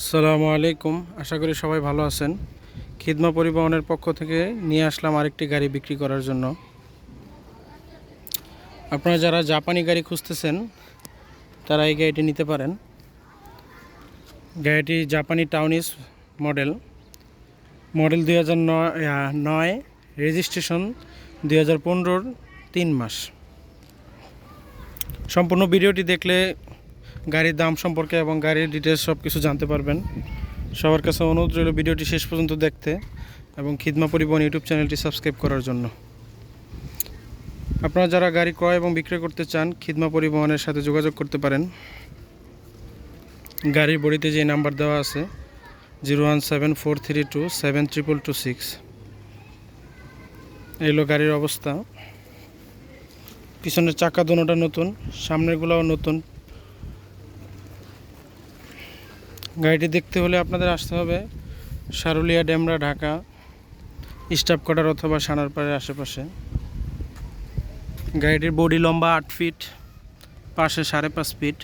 আসসালামু আলাইকুম। আশা করি সবাই ভালো আছেন। খিদমা পরিবহনের পক্ষ থেকে নিয়ে আসলাম আরেকটি গাড়ি বিক্রি করার জন্য। আপনারা যারা জাপানি গাড়ি খুঁজতেছেন, তারা এই গাড়িটি নিতে পারেন। গাড়িটি জাপানি টাউনিস মডেল। মডেল দুই হাজার নয়, রেজিস্ট্রেশন দুই হাজার পনেরোর তিন মাস। সম্পূর্ণ ভিডিওটি দেখলে গাড়ির দাম সম্পর্কে এবং গাড়ির ডিটেলস সব কিছু জানতে পারবেন। সবার কাছে অনুরোধ রইল ভিডিওটি শেষ পর্যন্ত দেখতে এবং খিদমা পরিবহন ইউটিউব চ্যানেলটি সাবস্ক্রাইব করার জন্য। আপনারা যারা গাড়ি ক্রয় এবং বিক্রয় করতে চান, খিদমা পরিবহনের সাথে যোগাযোগ করতে পারেন। গাড়ির বডিতে যে নাম্বার দেওয়া আছে, zero one seven four three two seven triple two six. এলো গাড়ির অবস্থা। পিছনের চাকা দুটোটা নতুন, সামনেরগুলোও নতুন। গাড়িটি দেখতে হলে আপনাদের আসতে হবে সারুলিয়া ডেমরা, ঢাকা স্টাফ কোয়ার্টার অথবা সানারপাড়ের আশেপাশে। গাড়িটির বডি লম্বা আট ফিট, পাশে সাড়ে পাঁচ ফিট।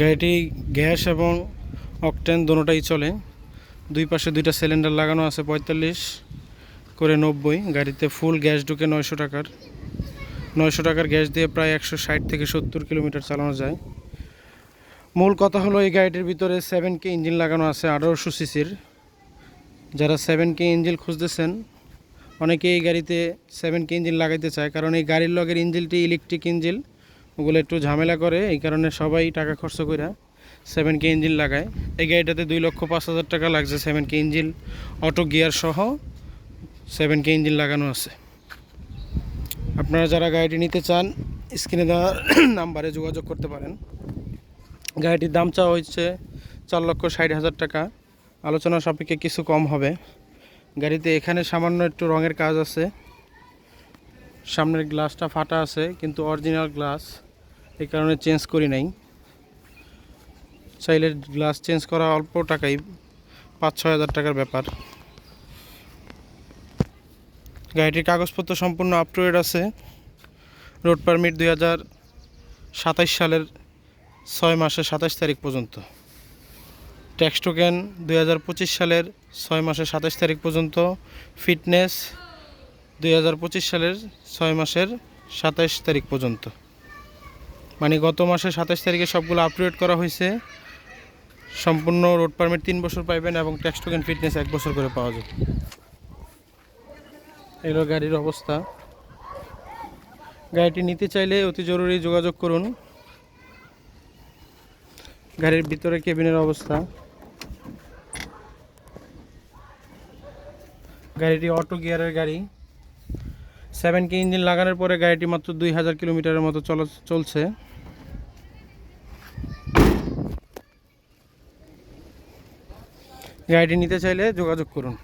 গাড়িটি গ্যাস এবং অকটেন দুটোটাই চলে। দুই পাশে দুইটা সিলিন্ডার লাগানো আছে, পঁয়তাল্লিশ করে নব্বই। গাড়িতে ফুল গ্যাস ঢুকে নয়শো টাকার। নয়শো টাকার গ্যাস দিয়ে প্রায় একশো ষাট থেকে সত্তর কিলোমিটার চালানো যায়। মূল কথা হলো, এই গাড়িটির ভিতরে সেভেন কে ইঞ্জিন লাগানো আছে, আঠারোশো সিসির। যারা সেভেন কে ইঞ্জিন খুঁজতেছেন অনেকে এই গাড়িতে সেভেন কে ইঞ্জিন লাগাইতে চায়, কারণ এই গাড়ির লগের ইঞ্জিনটি ইলেকট্রিক ইঞ্জিন ওগুলো একটু ঝামেলা করে, এই কারণে সবাই টাকা খরচ করে সেভেন কে ইঞ্জিন লাগায়। এই গাড়িটাতে দুই লক্ষ পাঁচ হাজার টাকা লাগছে seven K engine auto gear সহ সেভেন কে ইঞ্জিন লাগানো আছে। আপনারা যারা গাড়িটি নিতে চান, স্ক্রিনে দেওয়া নাম্বারে যোগাযোগ করতে পারেন। গাড়িটির দাম চাওয়া হচ্ছে চার লক্ষ ষাট হাজার টাকা। আলোচনা সাপেক্ষে কিছু কম হবে। গাড়িতে এখানে সামান্য একটু রঙের কাজ আছে। সামনের গ্লাসটা ফাটা আছে, কিন্তু অরিজিনাল গ্লাস এই কারণে চেঞ্জ করি নাই। চাইলে গ্লাস চেঞ্জ করা অল্প টাকাই পাঁচ ছয় হাজার টাকার ব্যাপার। গাড়িটির কাগজপত্র সম্পূর্ণ আপ টু ডেট আছে। রোড পারমিট দুই হাজার সাতাইশ সালের ছয় মাসের সাতাশ তারিখ পর্যন্ত। ট্যাক্স টোকেন দুই হাজার পঁচিশ সালের ছয় মাসের সাতাশ তারিখ পর্যন্ত। ফিটনেস দুই হাজার পঁচিশ সালের ছয় মাসের সাতাশ তারিখ পর্যন্ত। মানে গত মাসের সাতাশ তারিখে সবগুলো আপডেট করা হয়েছে। সম্পূর্ণ রোড পারমিট তিন বছর পাইবেন এবং ট্যাক্স টোকেন ফিটনেস এক বছর করে পাওয়া যাবে। এগুলো গাড়ির অবস্থা। গাড়িটি নিতে চাইলে অতি জরুরি যোগাযোগ করুন। গাড়ির ভিতরে কেবিনের অবস্থা। গাড়িটি অটো গিয়ারের গাড়ি। সেভেন কে ইঞ্জিন লাগানোর পরে গাড়িটি মাত্র দুই হাজার কিলোমিটারের মতো চল চলছে। গাড়িটি নিতে চাইলে যোগাযোগ করুন।